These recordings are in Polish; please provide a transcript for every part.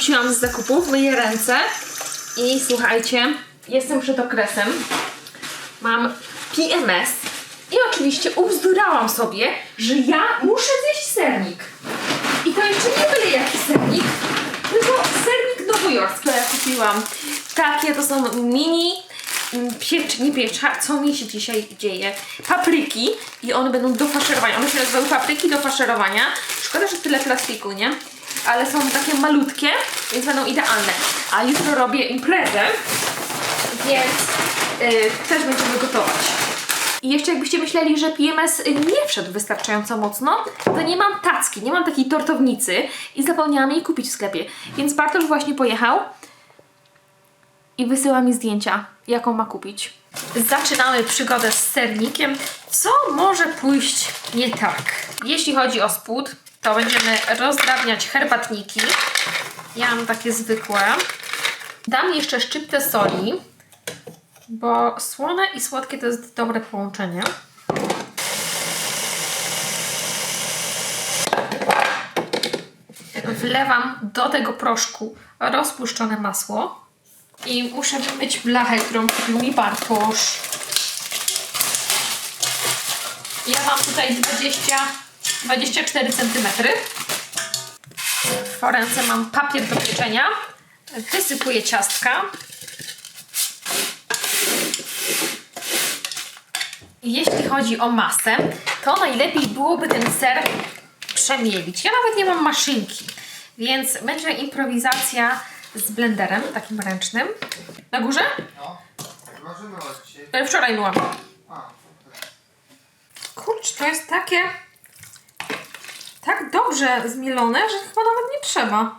wróciłam z zakupów, myję ręce i słuchajcie, jestem przed okresem. Mam PMS i oczywiście ubzdurałam sobie, że ja muszę zjeść sernik. I to jeszcze nie byle jaki sernik, tylko sernik nowojorski, ja kupiłam. Takie to są mini mm, piecz, nie piecza, co mi się dzisiaj dzieje? Papryki i one będą do faszerowania. One się nazywały papryki do faszerowania. Szkoda, że tyle plastiku, nie? Ale są takie malutkie, więc będą idealne. A jutro robię imprezę, więc yy, też będziemy gotować. I jeszcze jakbyście myśleli, że PMS nie wszedł wystarczająco mocno, to nie mam tacki, nie mam takiej tortownicy i zapomniałam jej kupić w sklepie. Więc Bartosz właśnie pojechał i wysyła mi zdjęcia, jaką ma kupić. Zaczynamy przygodę z sernikiem. Co może pójść nie tak? Jeśli chodzi o spód, to będziemy rozdrabniać herbatniki. Ja mam takie zwykłe. Dam jeszcze szczyptę soli, bo słone i słodkie to jest dobre połączenie. Wlewam do tego proszku rozpuszczone masło i muszę wymyć blachę, którą kupił mi Bartosz. Ja mam tutaj 20, 24 cm. W ręce mam papier do pieczenia. Wysypuję ciastka. Jeśli chodzi o masę, to najlepiej byłoby ten ser przemielić. Ja nawet nie mam maszynki, więc będzie improwizacja z blenderem, takim ręcznym. Na górze? No. Może myłaś dzisiaj. Wczoraj myłam. A. Kurczę, to jest takie tak dobrze zmielone, że chyba nawet nie trzeba.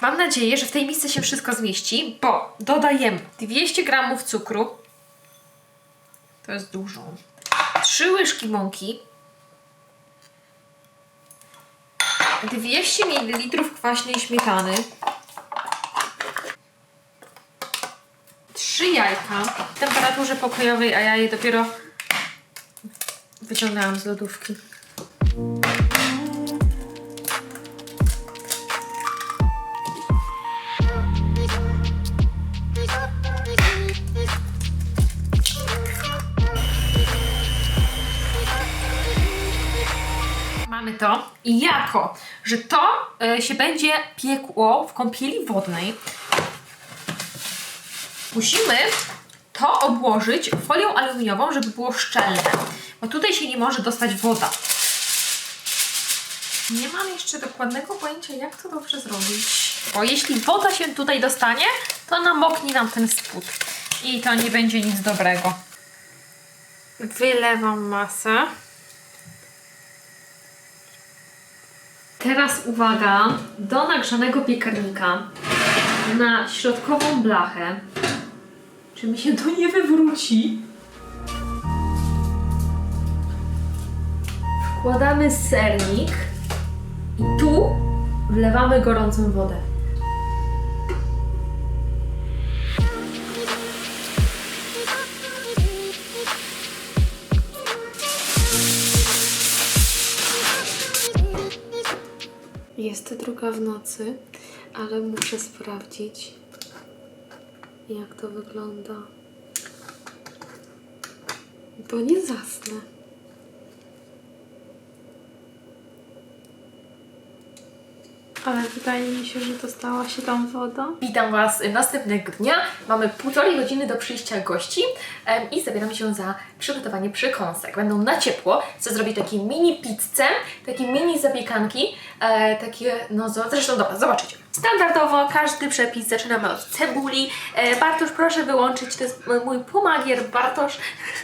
Mam nadzieję, że w tej misce się wszystko zmieści, bo dodajemy 200 gramów cukru. To jest dużo. 3 łyżki mąki. 200 ml kwaśnej śmietany. 3 jajka w temperaturze pokojowej, a ja je dopiero wyciągnęłam z lodówki. Mamy to i jako, że to e, się będzie piekło w kąpieli wodnej, musimy to obłożyć folią aluminiową, żeby było szczelne, bo tutaj się nie może dostać woda. Nie mam jeszcze dokładnego pojęcia, jak to dobrze zrobić. Bo jeśli woda się tutaj dostanie, to namoknie nam ten spód. I to nie będzie nic dobrego. Wylewam masę. Teraz uwaga, do nagrzanego piekarnika na środkową blachę. Czy mi się to nie wywróci? Wkładamy sernik i tu wlewamy gorącą wodę. Jest druga w nocy, ale muszę sprawdzić, jak to wygląda. Bo nie zasnę. Ale wydaje mi się, że dostała się tam woda. Witam Was następnego dnia. Mamy półtorej godziny do przyjścia gości em, i zabieramy się za przygotowanie przekąsek. Będą na ciepło. Chcę zrobić takie mini pizzę, takie mini zapiekanki, e, takie, no zo- zresztą dobra, zobaczycie. Standardowo każdy przepis zaczynamy od cebuli. E, Bartosz, proszę wyłączyć, to jest mój pomagier Bartosz.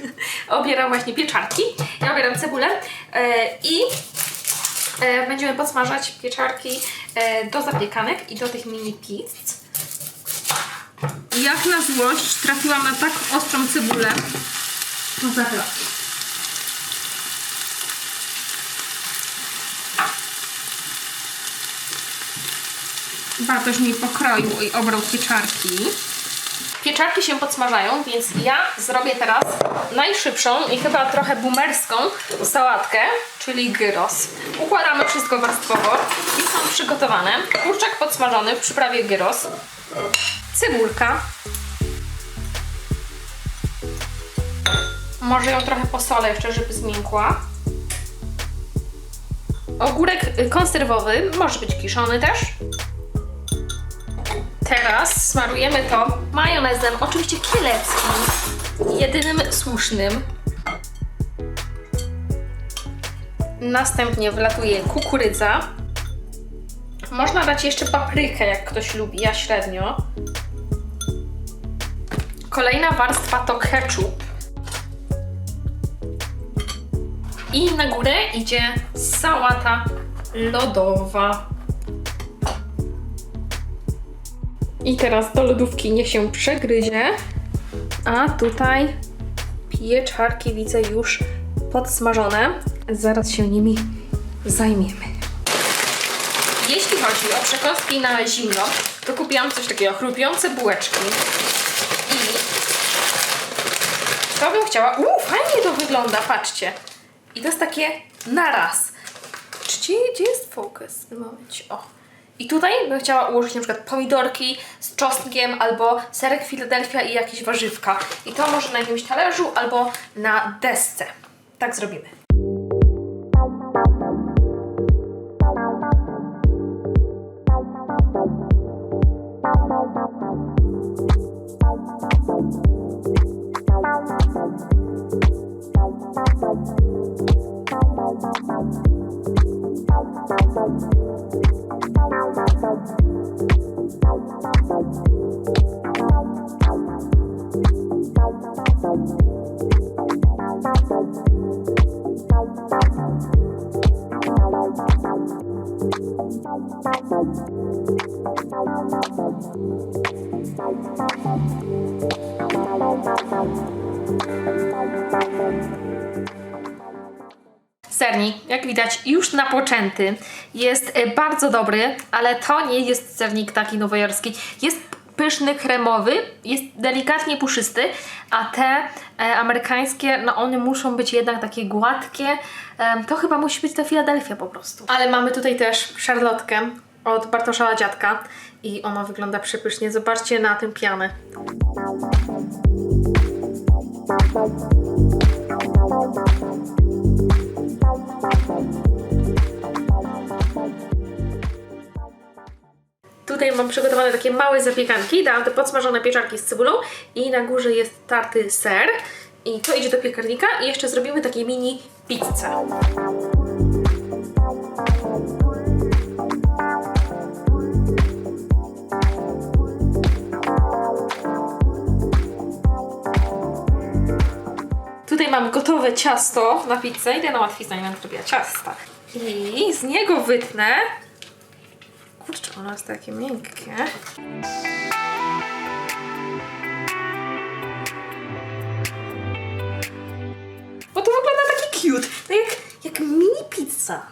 Obiera właśnie pieczarki. Ja obieram cebulę e, i będziemy podsmażać pieczarki e, do zapiekanek i do tych mini pizz. Jak na złość trafiłam na tak ostrą cebulę. To zaraz. Bartosz mi pokroił i obrał pieczarki. Pieczarki się podsmażają, więc ja zrobię teraz najszybszą i chyba trochę boomerską sałatkę, czyli gyros. Układamy wszystko warstwowo i są przygotowane. Kurczak podsmażony w przyprawie gyros, cebulka, może ją trochę posolę jeszcze, żeby zmiękła. Ogórek konserwowy, może być kiszony też. Teraz smarujemy to majonezem, oczywiście kieleckim, jedynym słusznym. Następnie wlatuje kukurydza. Można dać jeszcze paprykę, jak ktoś lubi, ja średnio. Kolejna warstwa to ketchup. I na górę idzie sałata lodowa. I teraz do lodówki niech się przegryzie. A tutaj pieczarki widzę już podsmażone. Zaraz się nimi zajmiemy. Jeśli chodzi o przekąski na zimno, to kupiłam coś takiego, chrupiące bułeczki. I to bym chciała... Uuu, fajnie to wygląda, patrzcie. I to jest takie naraz. Gdzie, gdzie jest focus w momencie? O. I tutaj bym chciała ułożyć na przykład pomidorki z czosnkiem albo serek Philadelphia i jakieś warzywka. I to może na jakimś talerzu albo na desce. Tak zrobimy. Sernik, jak widać, już napoczęty. Jest e, bardzo dobry, ale to nie jest sernik taki nowojorski. Jest pyszny, kremowy, jest delikatnie puszysty, a te e, amerykańskie, no one muszą być jednak takie gładkie. E, to chyba musi być ta Philadelphia po prostu. Ale mamy tutaj też szarlotkę od Bartosza Dziadka i ona wygląda przepysznie. Zobaczcie na tym pianę. Tutaj mam przygotowane takie małe zapiekanki. Dałam te podsmażone pieczarki z cebulą i na górze jest tarty ser. I to idzie do piekarnika i jeszcze zrobimy takie mini pizzę. Ciasto na pizzę. Idę na łatwiznę, nie będę robiła ciasta. I z niego wytnę Kurczę, ono jest takie miękkie. Bo to wygląda taki cute. No jak, jak mini pizza.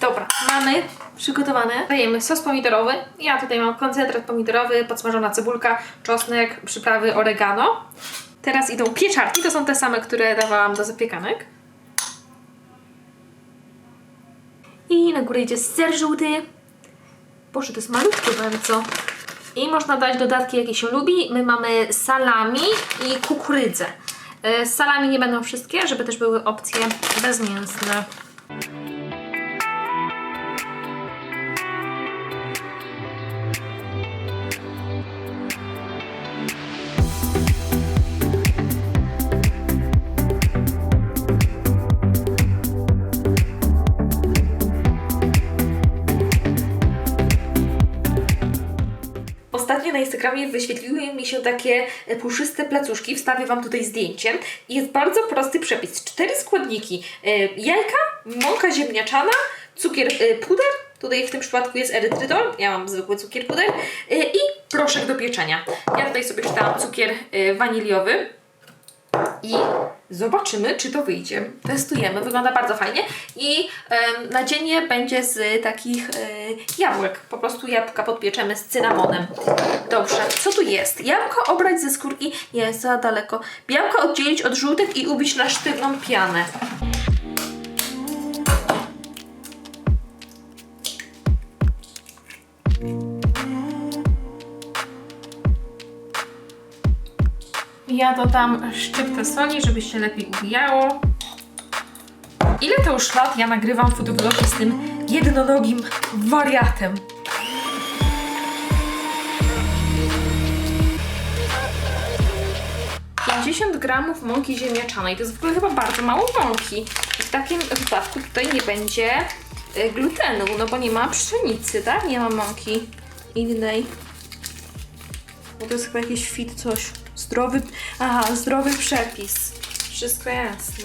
Dobra, mamy przygotowane. Dajemy sos pomidorowy. Ja tutaj mam koncentrat pomidorowy, podsmażona cebulka, czosnek, przyprawy oregano. Teraz idą pieczarki, to są te same, które dawałam do zapiekanek. I na górę idzie ser żółty. Boże, to jest malutkie bardzo. I można dać dodatki, jakie się lubi. My mamy salami i kukurydzę. E, Z salami nie będą wszystkie, żeby też były opcje bezmięsne. Instagramie wyświetliły mi się takie e, puszyste placuszki. Wstawię Wam tutaj zdjęcie. Jest bardzo prosty przepis. Cztery składniki. E, Jajka, mąka ziemniaczana, cukier e, puder. Tutaj w tym przypadku jest erytrytol. Ja mam zwykły cukier puder. I proszek do pieczenia. Ja tutaj sobie czytałam cukier waniliowy. I Zobaczymy, czy to wyjdzie. Testujemy, wygląda bardzo fajnie i em, nadzienie będzie z takich e, jabłek. Po prostu jabłka podpieczemy z cynamonem. Dobrze, co tu jest? Jabłko obrać ze skórki jest za daleko. Białka oddzielić od żółtek i ubić na sztywną pianę. Ja dodam szczyptę soli, żeby się lepiej ubijało. Ile to już lat ja nagrywam fotowlogi z tym jednonogim wariatem? Gramów mąki ziemniaczanej. To jest w ogóle chyba bardzo mało mąki. W takim wypadku tutaj nie będzie y, glutenu, no bo nie ma pszenicy, tak? Nie ma mąki innej. Bo to jest chyba jakiś fit coś. Zdrowy. Aha, zdrowy przepis. Wszystko jasne.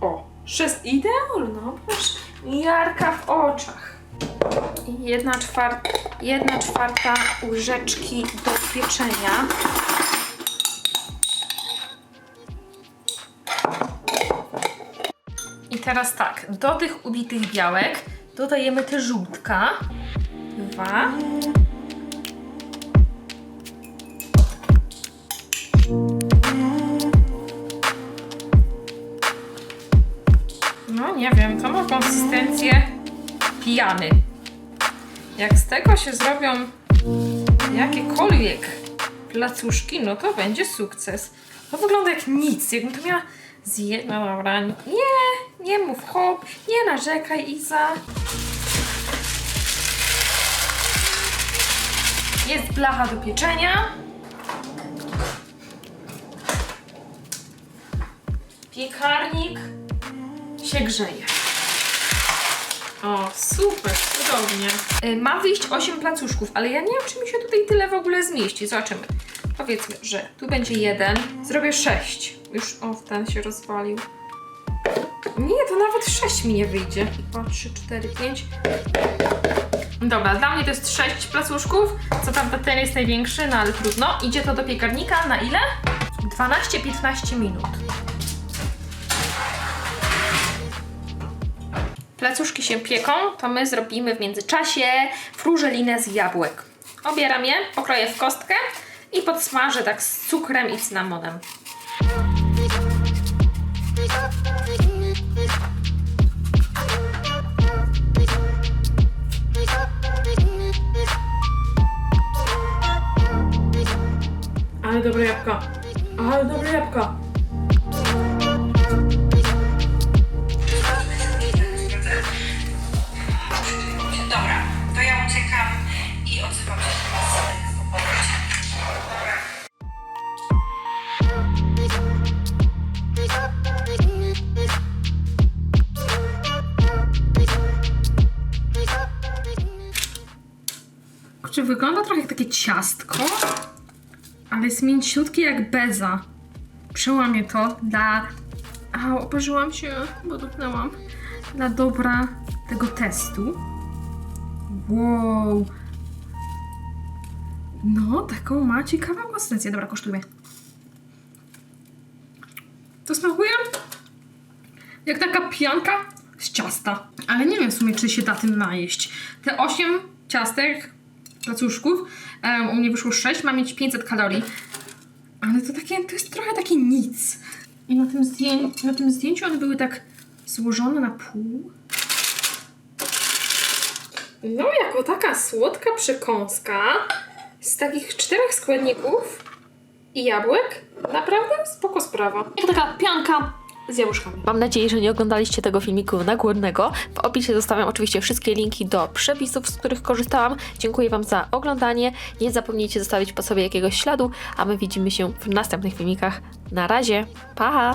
O, jest idealna, proszę. Jarka w oczach. Jedna czwarta, jedna czwarta łyżeczki do pieczenia. I teraz tak, do tych ubitych białek dodajemy te żółtka. Dwa. Pijany. Jak z tego się zrobią jakiekolwiek placuszki, no to będzie sukces. To wygląda jak nic, jakbym to miała zjeść. No dobra, nie, nie mów hop, nie narzekaj Iza. Jest blacha do pieczenia. Piekarnik się grzeje. O, super, cudownie. Y, Ma wyjść 8 placuszków, ale ja nie wiem, czy mi się tutaj tyle w ogóle zmieści. Zobaczymy. Powiedzmy, że tu będzie jeden, zrobię 6. Już, o, ten się rozwalił. Nie, to nawet 6 mi nie wyjdzie. 2, 3, 4, 5. Dobra, dla mnie to jest 6 placuszków. Co tam ten jest największy, no ale trudno. Idzie to do piekarnika na ile? 12-15 minut. Placuszki się pieką, to my zrobimy w międzyczasie frużelinę z jabłek. Obieram je, pokroję w kostkę i podsmażę tak z cukrem i cynamonem. Ale dobre jabłka. Ale dobre jabłka. Kurczę, wygląda trochę jak takie ciastko, ale jest mięciutkie jak beza. Przełamię to dla... A, oparzyłam się, bo dotknęłam. Dla dobra tego testu. Wow. No, taką ma ciekawą konsystencję. Dobra, kosztujmy. To smakuje jak taka pianka z ciasta. Ale nie wiem w sumie, czy się da tym najeść. Te 8 ciastek, placuszków, u mnie wyszło 6, ma mieć 500 kalorii. Ale to takie, to jest trochę takie nic. I na tym, zdję- na tym zdjęciu one były tak złożone na pół. No, jako taka słodka przekąska z takich czterech składników i jabłek, naprawdę spoko sprawa. Jak taka pianka z jabłuszkami. Mam nadzieję, że nie oglądaliście tego filmiku nagłodnego. W opisie zostawiam oczywiście wszystkie linki do przepisów, z których korzystałam. Dziękuję Wam za oglądanie. Nie zapomnijcie zostawić po sobie jakiegoś śladu, a my widzimy się w następnych filmikach. Na razie, pa!